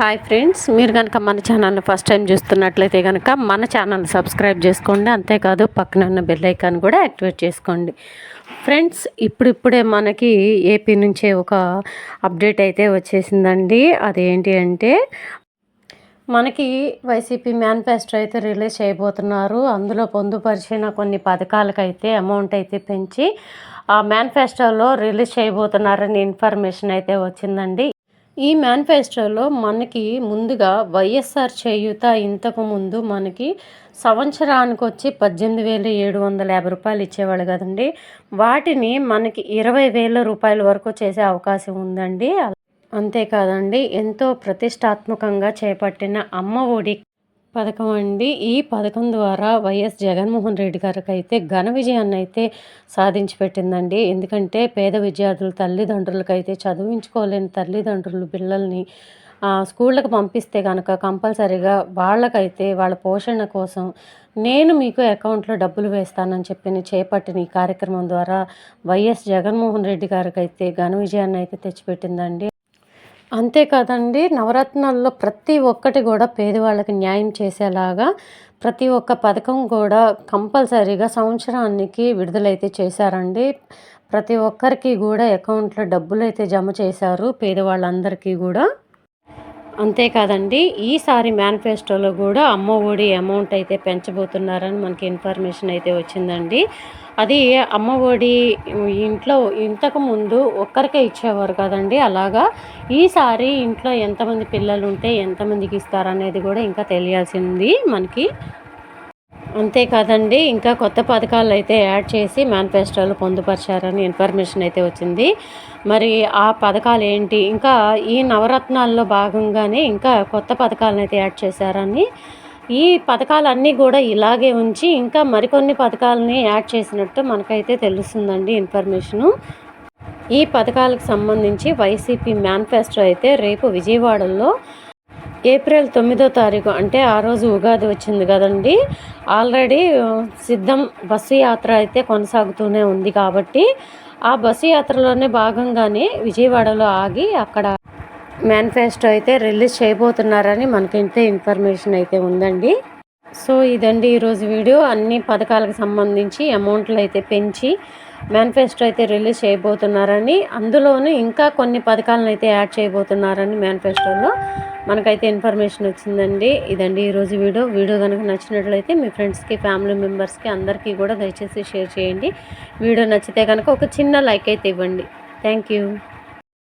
Hi friends మీరు కనుక మన ఛానల్ని ఫస్ట్ టైం చూస్తున్నట్లయితే కనుక మన ఛానల్ సబ్స్క్రైబ్ చేసుకోండి. అంతేకాదు పక్కన ఉన్న బెల్ ఐకాన్ కూడా యాక్టివేట్ చేసుకోండి. ఫ్రెండ్స్ ఇప్పుడిప్పుడే మనకి ఏపీ నుంచే ఒక అప్డేట్ అయితే వచ్చేసిందండి. అదేంటి అంటే మనకి వైసీపీ మేనిఫెస్టో అయితే రిలీజ్ చేయబోతున్నారు. అందులో పొందుపరిచిన కొన్ని పథకాలకైతే అమౌంట్ అయితే పెంచి ఆ మేనిఫెస్టోలో రిలీజ్ చేయబోతున్నారని ఇన్ఫర్మేషన్ అయితే వచ్చిందండి. ఈ మేనిఫెస్టోలో మనకి ముందుగా వైఎస్ఆర్ చేయూత ఇంతకు ముందు మనకి సంవత్సరానికి వచ్చి పద్దెనిమిది వేల ఏడు వందల యాభై రూపాయలు ఇచ్చేవాళ్ళు కదండి. వాటిని మనకి ఇరవై వేల రూపాయల వరకు చేసే అవకాశం ఉందండి. అంతేకాదండి ఎంతో ప్రతిష్టాత్మకంగా చేపట్టిన అమ్మ ఒడి పథకం అండి. ఈ పథకం ద్వారా వైఎస్ జగన్మోహన్ రెడ్డి గారికి అయితే ఘన విజయాన్ని అయితే సాధించి పెట్టిందండి ఎందుకంటే పేద విద్యార్థులు తల్లిదండ్రులకు అయితే చదివించుకోలేని తల్లిదండ్రులు పిల్లల్ని స్కూళ్ళకు పంపిస్తే కనుక కంపల్సరీగా వాళ్ళకైతే వాళ్ళ పోషణ కోసం నేను మీకు అకౌంట్లో డబ్బులు వేస్తానని చెప్పి చేపట్టిన ఈ కార్యక్రమం ద్వారా వైఎస్ జగన్మోహన్ రెడ్డి గారికి అయితే ఘన విజయాన్ని అయితే తెచ్చిపెట్టిందండి. అంతేకాదండి నవరత్నాల్లో ప్రతి ఒక్కటి కూడా పేదవాళ్ళకి న్యాయం చేసేలాగా ప్రతి ఒక్క పథకం కూడా కంపల్సరీగా సంవత్సరానికి విడుదలైతే చేశారండి. ప్రతి ఒక్కరికి కూడా అకౌంట్లో డబ్బులు అయితే జమ చేశారు పేదవాళ్ళందరికీ కూడా. అంతేకాదండి ఈసారి మేనిఫెస్టోలో కూడా అమ్మ ఒడి అమౌంట్ అయితే పెంచబోతున్నారని మనకి ఇన్ఫర్మేషన్ అయితే వచ్చిందండి. అది అమ్మ ఒడి ఇంట్లో ఇంతకు ముందు ఒక్కరికే ఇచ్చేవారు కదండి అలాగా ఈసారి ఇంట్లో ఎంతమంది పిల్లలు ఉంటే ఎంతమందికి ఇస్తారనేది కూడా ఇంకా తెలియాల్సింది మనకి. అంతేకాదండి ఇంకా కొత్త పథకాలు అయితే యాడ్ చేసి మేనిఫెస్టోలు పొందుపరిచారని ఇన్ఫర్మేషన్ అయితే వచ్చింది. మరి ఆ పథకాలు ఏంటి ఇంకా ఈ నవరత్నాల్లో భాగంగానే ఇంకా కొత్త పథకాలను అయితే యాడ్ చేశారని ఈ పథకాలన్నీ కూడా ఇలాగే ఉంచి ఇంకా మరికొన్ని పథకాలని యాడ్ చేసినట్టు మనకైతే తెలుస్తుందండి ఇన్ఫర్మేషను. ఈ పథకాలకు సంబంధించి వైసీపీ మేనిఫెస్టో అయితే రేపు విజయవాడలో ఏప్రిల్ తొమ్మిదో తారీఖు అంటే ఆ రోజు ఉగాది వచ్చింది కదండి. ఆల్రెడీ సిద్ధం బస్సు యాత్ర అయితే కొనసాగుతూనే ఉంది కాబట్టి ఆ బస్సు యాత్రలోనే భాగంగానే విజయవాడలో ఆగి అక్కడ మేనిఫెస్టో అయితే రిలీజ్ చేయబోతున్నారని మనకైతే ఇన్ఫర్మేషన్ అయితే ఉందండి. సో ఇదండి ఈరోజు వీడియో. అన్ని పథకాలకు సంబంధించి అమౌంట్లు అయితే పెంచి మేనిఫెస్టో అయితే రిలీజ్ చేయబోతున్నారని అందులోనూ ఇంకా కొన్ని పథకాలను అయితే యాడ్ చేయబోతున్నారని మేనిఫెస్టోలో మనకైతే ఇన్ఫర్మేషన్ వచ్చిందండి. ఇదండి ఈరోజు వీడియో. వీడియో కనుక నచ్చినట్లయితే మీ ఫ్రెండ్స్కి ఫ్యామిలీ మెంబర్స్కి అందరికీ కూడా దయచేసి షేర్ చేయండి. వీడియో నచ్చితే కనుక ఒక చిన్న లైక్ అయితే ఇవ్వండి. Thank you.